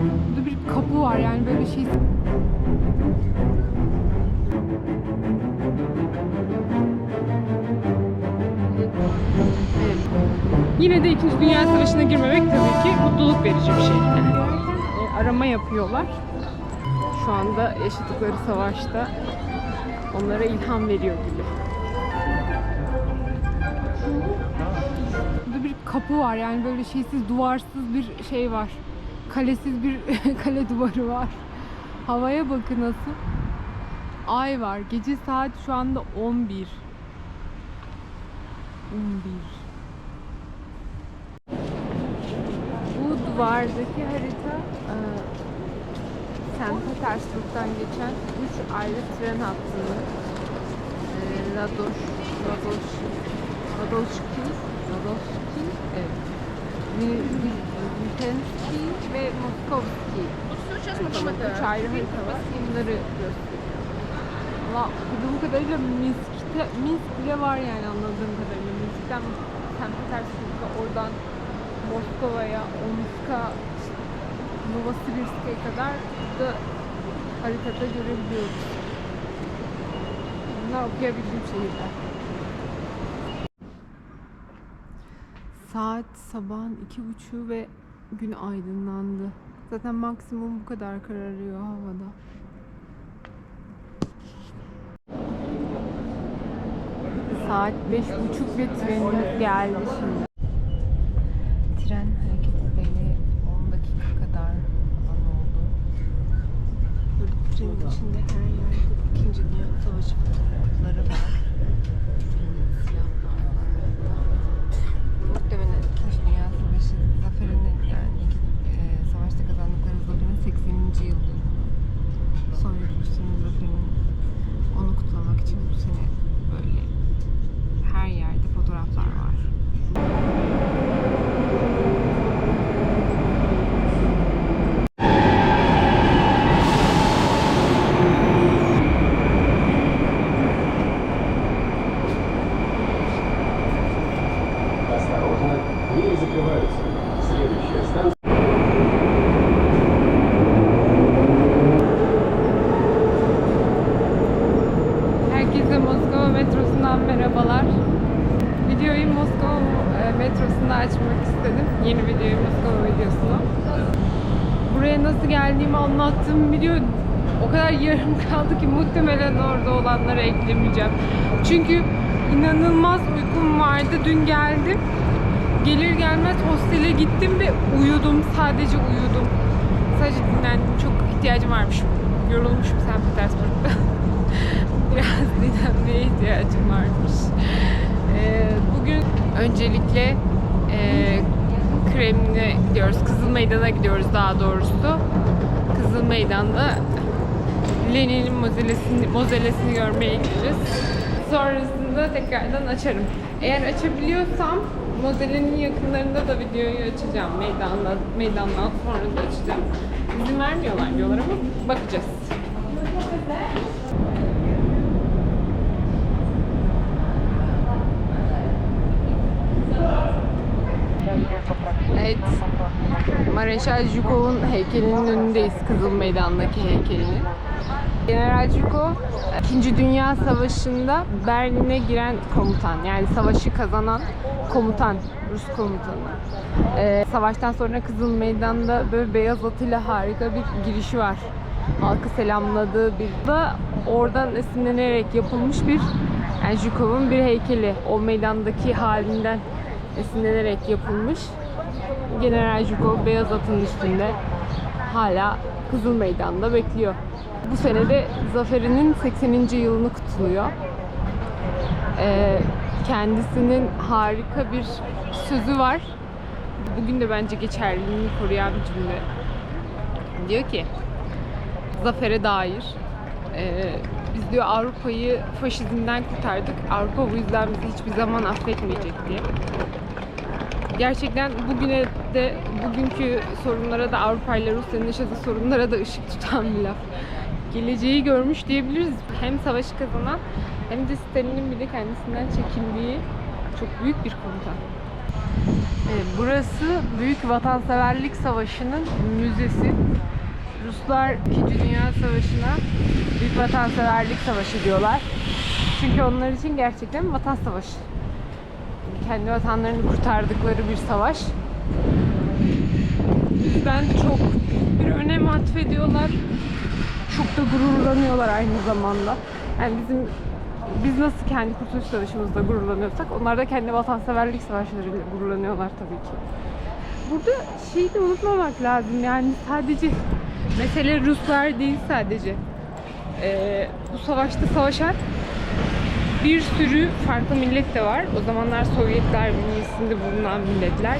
Burada bir kapı var yani böyle şey Yine de 2. Dünya Savaşı'na girmemek tabii ki mutluluk verici bir şey. E, arama yapıyorlar. Şu anda yaşadıkları savaşta onlara ilham veriyor gibi. Burada bir kapı var yani böyle şeysiz duvarsız bir şey var. Kalesiz bir kale duvarı var. Havaya bakın nasıl. Ay var. Gece saat şu anda 11. 11. Bu duvardaki harita e, St. Petersburg'dan geçen 3 ayrı tren hattını e, Radoş, Radoş, Radoşki, Radoşki, evet. Vitenski ve Moskovski. Üç ayrı harita var. Bunları gösteriyor. Valla okuduğum kadarıyla Minsk'te, Minsk bile var yani anladığım kadarıyla. Minsk'ten St. Petersburg'a oradan Moskova'ya, Omsk'a, Novosibirsk'e kadar da haritada görebiliyoruz. Bunlar okuyabildiğim şehirler. Saat sabahın iki buçuğu ve gün aydınlandı. Zaten maksimum bu kadar kararıyor havada. Saat beş buçuk ve trenimiz geldi şimdi. Tren hareket edeli 10 dakika kadar falan oldu. Burada trenin içinde her yerde İkinci Dünya Savaşı fotoğrafları metrosunda açmak istedim. Yeni videoyu Moskova videosunu. Buraya nasıl geldiğimi anlattığım video o kadar yarım kaldı ki muhtemelen orada olanları eklemeyeceğim. Çünkü inanılmaz uykum vardı. Dün geldim. Gelir gelmez hostele gittim ve uyudum. Sadece uyudum. Sadece dinlendim. Çok ihtiyacım varmış. Yorulmuşum St. Petersburg'da. Biraz dinlenmeye ihtiyacım varmış. Ee, bugün öncelikle e, Kremlin'e gidiyoruz. Kızıl Meydan'a gidiyoruz daha doğrusu. Kızıl Meydan'da Lenin'in mozelesini, mozelesini görmeye gideceğiz. Sonrasında tekrardan açarım. Eğer açabiliyorsam mozelenin yakınlarında da videoyu açacağım. Meydandan, meydandan sonra da açacağım. İzin vermiyorlar diyorlar ama bakacağız. Evet. Mareşal Zhukov'un heykelinin önündeyiz. Kızıl Meydan'daki heykelinin. General Zhukov 2. Dünya Savaşı'nda Berlin'e giren komutan. Yani savaşı kazanan komutan. Rus komutanı. Ee, savaştan sonra Kızıl Meydan'da böyle beyaz atıyla harika bir girişi var. Halkı selamladığı bir da oradan esinlenerek yapılmış bir yani Zhukov'un bir heykeli. O meydandaki halinden esinlenerek yapılmış. General Zhukov beyaz atın üstünde hala Kızıl Meydan'da bekliyor. Bu sene de zaferinin 80. yılını kutluyor. Ee, kendisinin harika bir sözü var. Bugün de bence geçerliliğini koruyan bir cümle. Diyor ki, zafere dair ee, biz diyor Avrupa'yı faşizmden kurtardık. Avrupa bu yüzden bizi hiçbir zaman affetmeyecek diye gerçekten bugüne de bugünkü sorunlara da Avrupa ile Rusya'nın yaşadığı sorunlara da ışık tutan bir laf. Geleceği görmüş diyebiliriz. Hem savaşı kazanan hem de Stalin'in bile kendisinden çekindiği çok büyük bir komutan. Evet, burası Büyük Vatanseverlik Savaşı'nın müzesi. Ruslar 2. Dünya Savaşı'na Büyük Vatanseverlik Savaşı diyorlar. Çünkü onlar için gerçekten vatan savaşı. Kendi vatanlarını kurtardıkları bir savaş. Yüzden çok bir önem atfediyorlar. Çok da gururlanıyorlar aynı zamanda. Yani bizim biz nasıl kendi Kurtuluş Savaşımızda gururlanıyorsak onlar da kendi vatanseverlik savaşlarıyla gururlanıyorlar tabii ki. Burada şeyi de unutmamak lazım yani sadece mesele Ruslar değil sadece. Ee, bu savaşta savaşan bir sürü farklı millet de var. O zamanlar Sovyetler bünyesinde bulunan milletler.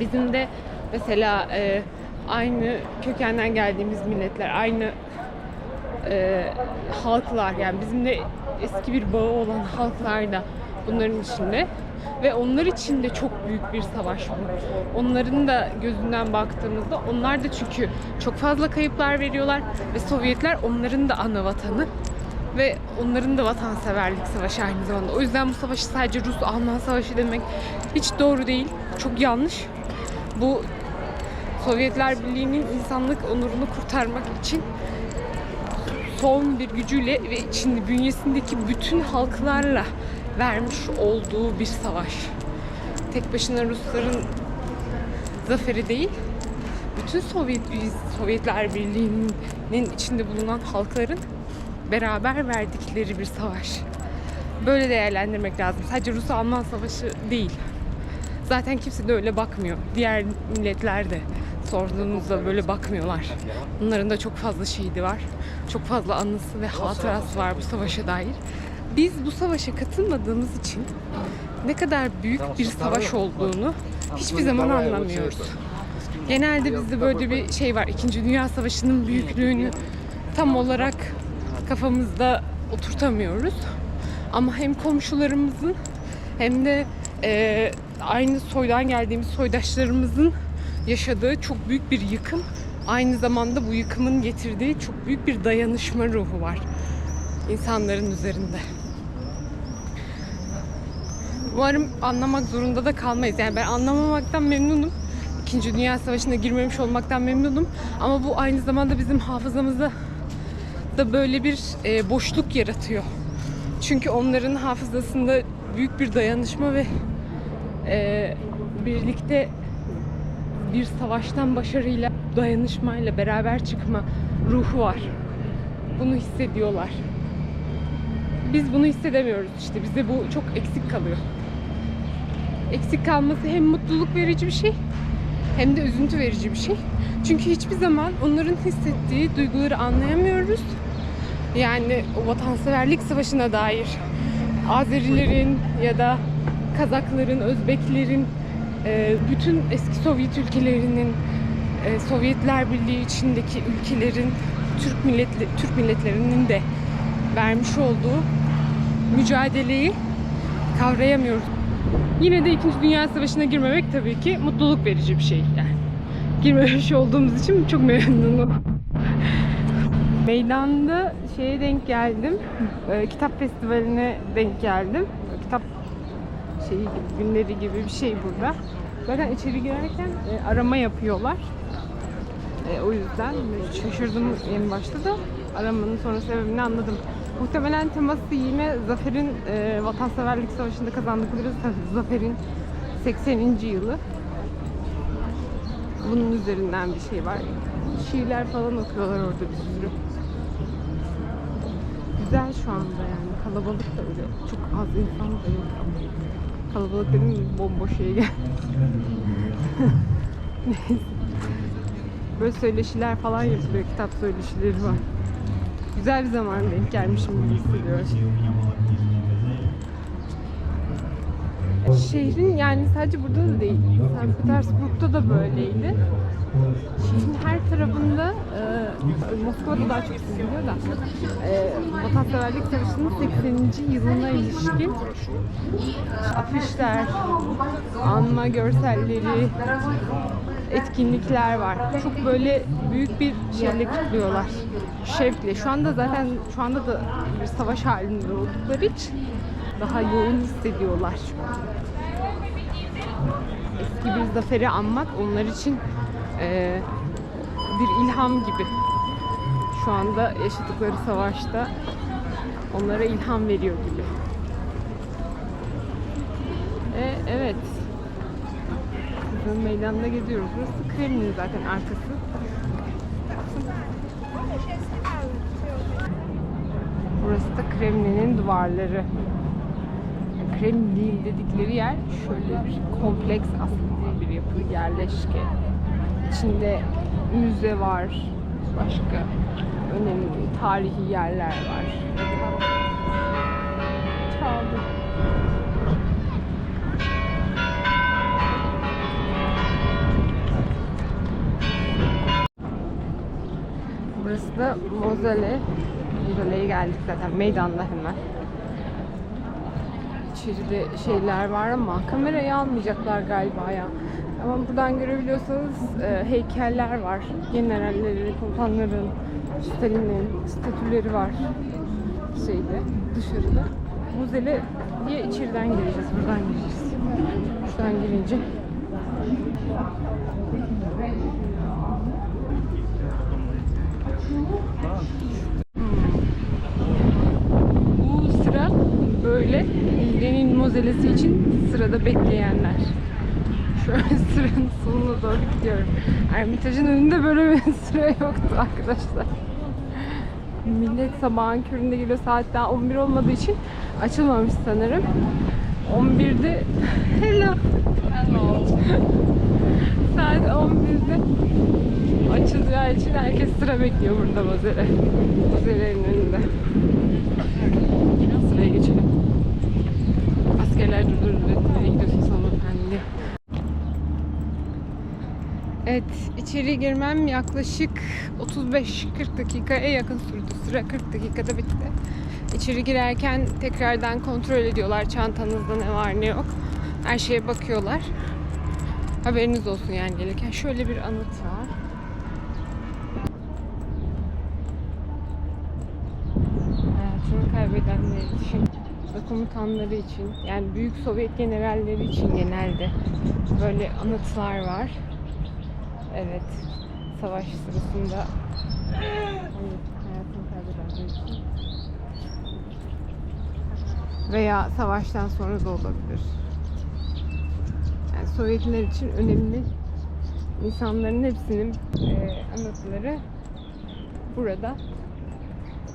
Bizim de mesela e, aynı kökenden geldiğimiz milletler, aynı e, halklar yani bizimle eski bir bağı olan halklar da bunların içinde ve onlar için de çok büyük bir savaş bu. Onların da gözünden baktığımızda onlar da çünkü çok fazla kayıplar veriyorlar ve Sovyetler onların da ana vatanı ve onların da vatanseverlik savaşı aynı zamanda. O yüzden bu savaşı sadece Rus-Alman savaşı demek hiç doğru değil. Çok yanlış. Bu Sovyetler Birliği'nin insanlık onurunu kurtarmak için son bir gücüyle ve içinde bünyesindeki bütün halklarla vermiş olduğu bir savaş. Tek başına Rusların zaferi değil, bütün Sovyet Sovyetler Birliği'nin içinde bulunan halkların beraber verdikleri bir savaş. Böyle değerlendirmek lazım. Sadece Rus-Alman savaşı değil. Zaten kimse de öyle bakmıyor. Diğer milletler de sorduğunuzda böyle bakmıyorlar. Onların da çok fazla şehidi var. Çok fazla anısı ve hatırası var bu savaşa dair. Biz bu savaşa katılmadığımız için ne kadar büyük bir savaş olduğunu hiçbir zaman anlamıyoruz. Genelde bizde böyle bir şey var. İkinci Dünya Savaşı'nın büyüklüğünü tam olarak kafamızda oturtamıyoruz. Ama hem komşularımızın hem de e, aynı soydan geldiğimiz soydaşlarımızın yaşadığı çok büyük bir yıkım. Aynı zamanda bu yıkımın getirdiği çok büyük bir dayanışma ruhu var insanların üzerinde. Umarım anlamak zorunda da kalmayız. Yani ben anlamamaktan memnunum. İkinci Dünya Savaşı'na girmemiş olmaktan memnunum. Ama bu aynı zamanda bizim hafızamızda da böyle bir e, boşluk yaratıyor. Çünkü onların hafızasında büyük bir dayanışma ve e, birlikte bir savaştan başarıyla, dayanışmayla beraber çıkma ruhu var. Bunu hissediyorlar. Biz bunu hissedemiyoruz işte. Bizde bu çok eksik kalıyor. Eksik kalması hem mutluluk verici bir şey hem de üzüntü verici bir şey. Çünkü hiçbir zaman onların hissettiği duyguları anlayamıyoruz. Yani vatanseverlik savaşına dair Azerilerin ya da Kazakların, Özbeklerin, e, bütün eski Sovyet ülkelerinin, e, Sovyetler Birliği içindeki ülkelerin, Türk milletli, Türk milletlerinin de vermiş olduğu mücadeleyi kavrayamıyoruz. Yine de 2. Dünya Savaşı'na girmemek tabii ki mutluluk verici bir şey yani. Girmemiş olduğumuz için çok memnunum. Meydanda şeye denk geldim. e, kitap festivaline denk geldim. Kitap şeyi gibi, günleri gibi bir şey burada. Zaten içeri girerken e, arama yapıyorlar. E, o yüzden şaşırdım en başta da aramanın sonra sebebini anladım. Muhtemelen teması yine Zafer'in e, Vatanseverlik Savaşı'nda kazandıkları Zafer'in 80. yılı. Bunun üzerinden bir şey var. Şiirler falan okuyorlar orada bir sürü. Güzel şu anda yani. Kalabalık da öyle. Çok az insan da yok. Kalabalık dedim bomboş şeye gel. Böyle söyleşiler falan yapılıyor. Kitap söyleşileri var. Güzel bir zaman denk gelmişim gibi hissediyorum. Şehrin yani sadece burada da değil. St. Petersburg'da da böyleydi. Şehrin her tarafında e, Moskova'da daha çok biliniyor da e, Vatanseverlik Savaşı'nın 80. yılına ilişkin afişler, anma görselleri, etkinlikler var. Çok böyle büyük bir şeyle kutluyorlar. Şevkle. Şu anda zaten şu anda da bir savaş halinde oldukları için daha yoğun hissediyorlar. eski bir zaferi anmak onlar için e, bir ilham gibi. Şu anda yaşadıkları savaşta onlara ilham veriyor gibi. E, evet. Kızıl meydanda geziyoruz. Burası Kremlin zaten arkası. Burası da Kremlin'in duvarları. Kremlin dedikleri yer şöyle bir kompleks aslında bir yapı, yerleşke. İçinde müze var, başka önemli tarihi yerler var. Çaldı. Burası da Mozele. Mozole'ye geldik zaten meydanda hemen. İçeride şeyler var ama kamerayı almayacaklar galiba ya. Ama buradan görebiliyorsanız e, heykeller var. Generallerin, komutanların, Stalin'in statüleri var şeyde dışarıda. Muzele diye içeriden gireceğiz. Buradan gireceğiz. Şuradan girince Bu sıra böyle Lenin mozelesi için sırada bekleyenler. Şöyle sıranın sonuna doğru gidiyorum. Ermitaj'ın önünde böyle bir sıra yoktu arkadaşlar. Millet sabahın köründe geliyor. Saat daha 11 olmadığı için açılmamış sanırım. 11'de hello. Saat 11'de açılacağı için herkes sıra bekliyor burada Mozele. Mozele'nin önünde. Sıraya geçelim. Askerler durdurdu. Nereye gidiyorsunuz hanımefendi? Evet, içeri girmem yaklaşık 35-40 dakikaya yakın sürdü. Sıra 40 dakikada bitti. İçeri girerken tekrardan kontrol ediyorlar çantanızda ne var ne yok. Her şeye bakıyorlar. Haberiniz olsun yani gelirken. Şöyle bir anıt var. hayatını kaybedenler için ve komutanları için yani büyük Sovyet generalleri için genelde böyle anıtlar var. Evet. Savaş sırasında veya savaştan sonra da olabilir. Yani Sovyetler için önemli insanların hepsinin e, anıtları burada.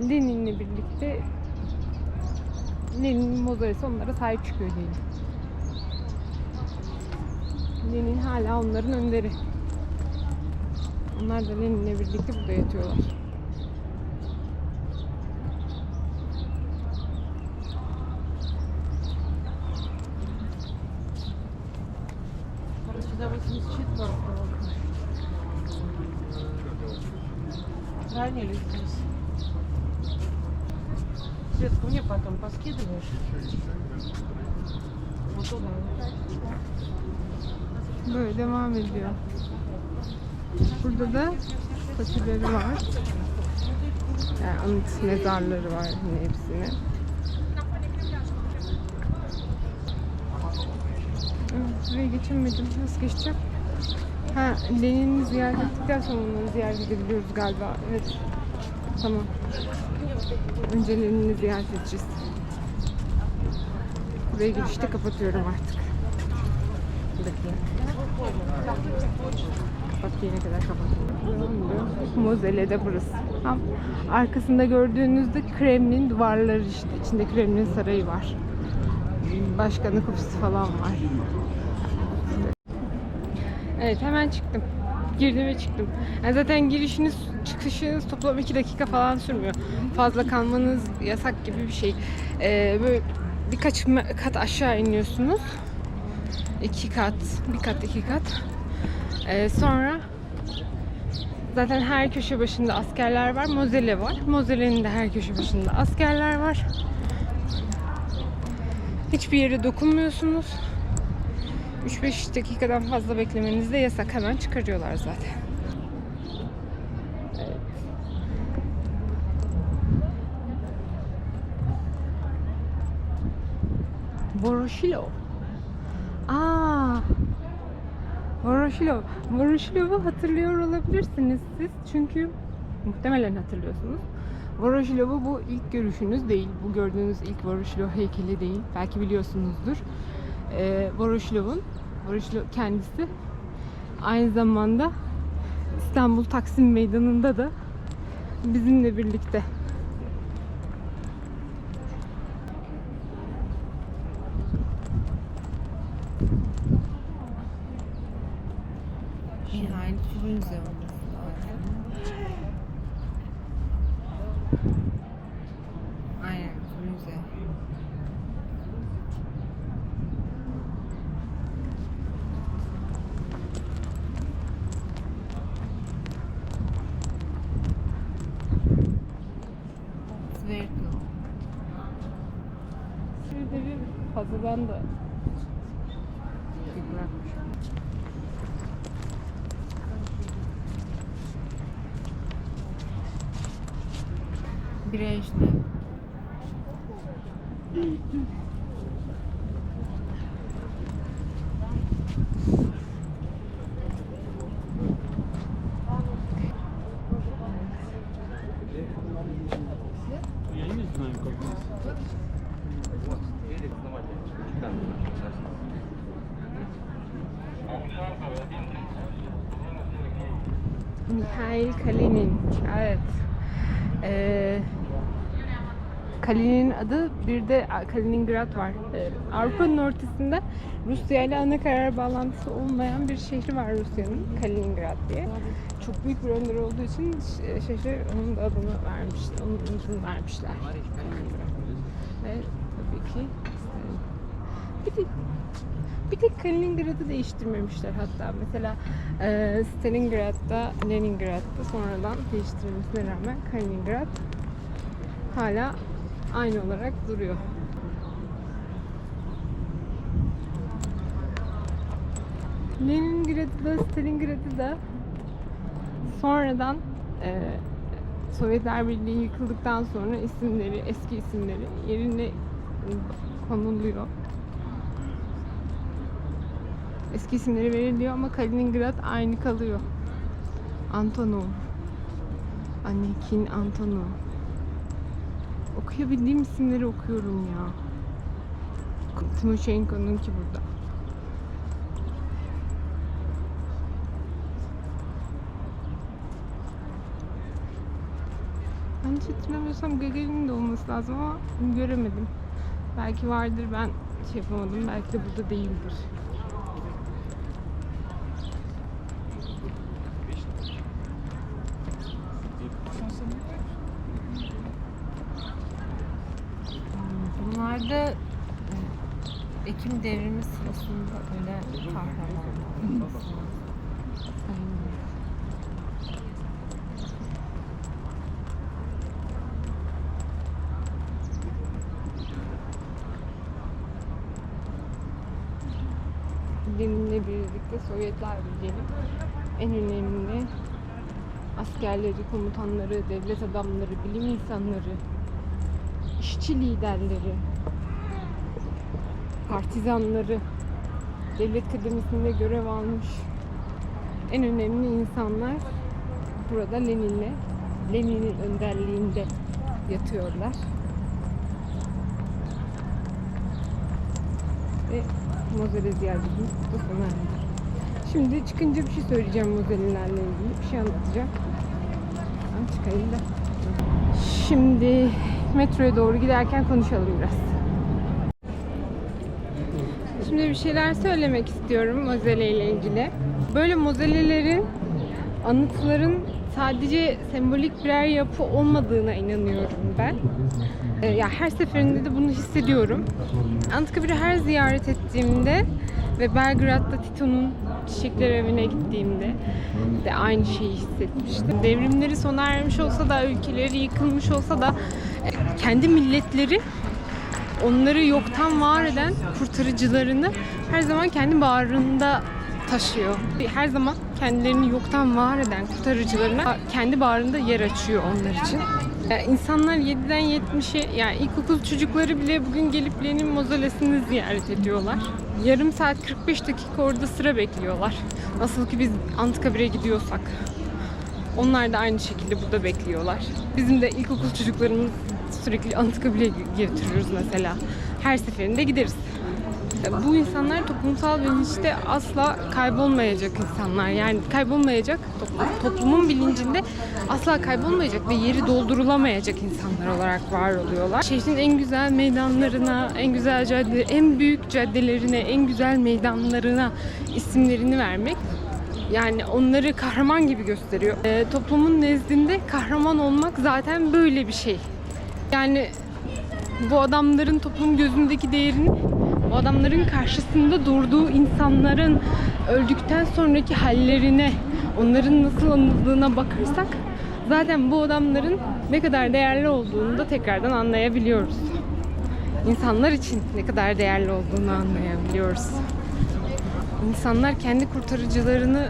Lenin'le birlikte Lenin mozarisi onlara sahip çıkıyor diyelim. Lenin hala onların önderi. Onlar da Lenin'le birlikte burada yatıyorlar. Kediler. Böyle devam ediyor. Burada da patileri var. Yani anıt mezarları var yine hepsini. Evet, geçemedim. Nasıl geçeceğim? Ha, Lenin'i ziyaret ettikten sonra onları ziyaret edebiliyoruz galiba. Evet. Tamam. Önce Lenin'i ziyaret edeceğiz. Buraya girişte kapatıyorum artık. Bekleyin. Kapat diyene kadar kapatıyorum. Mozele'de burası. Tam arkasında gördüğünüzde Kremlin duvarları işte. İçinde Kremlin sarayı var. Başkanlık ofisi falan var. Evet hemen çıktım. Girdim ve çıktım. Yani zaten girişiniz çıkışınız toplam 2 dakika falan sürmüyor. Fazla kalmanız yasak gibi bir şey. Ee, böyle birkaç kat aşağı iniyorsunuz. iki kat, bir kat, iki kat. Ee, sonra zaten her köşe başında askerler var. Mozele var. Mozele'nin de her köşe başında askerler var. Hiçbir yere dokunmuyorsunuz. 3-5 dakikadan fazla beklemeniz de yasak. Hemen çıkarıyorlar zaten. Evet. Voroshilov. Aa, Voroshilov. Voroshilov'u hatırlıyor olabilirsiniz siz. Çünkü muhtemelen hatırlıyorsunuz. Voroshilov'u bu ilk görüşünüz değil. Bu gördüğünüz ilk Voroshilov heykeli değil. Belki biliyorsunuzdur. Ee, Voroshilov'un Voroshilov kendisi aynı zamanda İstanbul Taksim Meydanı'nda da bizimle birlikte. Frunze olması lazım. Aynen very cool. Şurada bir fazladan Конечно. Thank you. Kalin'in adı bir de Kaliningrad var. Ee, Avrupa'nın ortasında Rusya ile ana karar bağlantısı olmayan bir şehri var Rusya'nın. Kaliningrad diye. Çok büyük bir önder olduğu için ş- şehre onun da adını vermiş, onun adını vermişler. Ve tabii ki bir de bir tek Kaliningrad'ı değiştirmemişler hatta. Mesela e, Stalingrad'da, Leningrad'da sonradan değiştirilmesine rağmen Kaliningrad hala aynı olarak duruyor. Leningrad'ı da Stalingrad'ı da sonradan e, Sovyetler Birliği yıkıldıktan sonra isimleri, eski isimleri yerine konuluyor. Eski isimleri veriliyor ama Kaliningrad aynı kalıyor. Antonov. Anakin Antonov. Okuyabildiğim isimleri okuyorum ya. Timoshenko'nun ki burada. Hiç hatırlamıyorsam Gagarin'in de olması lazım ama göremedim. Belki vardır ben şey yapamadım. Belki de burada değildir. Bunlar da e, Ekim devrimi sırasında ölen kahramanlar. Lenin'le birlikte Sovyetler Birliği'nin en önemli askerleri, komutanları, devlet adamları, bilim insanları, işçi liderleri, partizanları, devlet kademesinde görev almış en önemli insanlar burada Lenin'le, Lenin'in önderliğinde yatıyorlar. Ve Mozel'e ziyaretimiz bu sona. Şimdi çıkınca bir şey söyleyeceğim Mozel'lerle ilgili. Bir şey anlatacağım. Ben çıkayım da. Şimdi metroya doğru giderken konuşalım biraz. Şimdi bir şeyler söylemek istiyorum Mozele ile ilgili. Böyle mozelelerin, anıtların sadece sembolik birer yapı olmadığına inanıyorum ben. Ee, ya her seferinde de bunu hissediyorum. Anıtkabir'i her ziyaret ettiğimde ve Belgrad'da Tito'nun çiçekler evine gittiğimde de aynı şeyi hissetmiştim. Devrimleri sona ermiş olsa da, ülkeleri yıkılmış olsa da e, kendi milletleri onları yoktan var eden kurtarıcılarını her zaman kendi bağrında taşıyor. Her zaman kendilerini yoktan var eden kurtarıcılarına kendi bağrında yer açıyor onlar için. Yani insanlar 7'den 70'e yani ilkokul çocukları bile bugün gelip Lenin mozolesini ziyaret ediyorlar. Yarım saat 45 dakika orada sıra bekliyorlar. Nasıl ki biz Anıtkabir'e gidiyorsak. Onlar da aynı şekilde burada bekliyorlar. Bizim de ilkokul çocuklarımız sürekli Anıtkabir'e götürürüz mesela. Her seferinde gideriz. Bu insanlar toplumsal bilinçte asla kaybolmayacak insanlar. Yani kaybolmayacak, toplum- toplumun bilincinde asla kaybolmayacak ve yeri doldurulamayacak insanlar olarak var oluyorlar. Şehrin en güzel meydanlarına, en güzel cadde, en büyük caddelerine, en güzel meydanlarına isimlerini vermek yani onları kahraman gibi gösteriyor. Ee, toplumun nezdinde kahraman olmak zaten böyle bir şey. Yani bu adamların toplum gözündeki değerini bu adamların karşısında durduğu insanların öldükten sonraki hallerine, onların nasıl anıldığına bakarsak zaten bu adamların ne kadar değerli olduğunu da tekrardan anlayabiliyoruz. İnsanlar için ne kadar değerli olduğunu anlayabiliyoruz. İnsanlar kendi kurtarıcılarını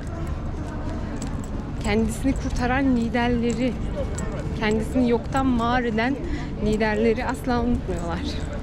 kendisini kurtaran liderleri, kendisini yoktan var eden liderleri asla unutmuyorlar.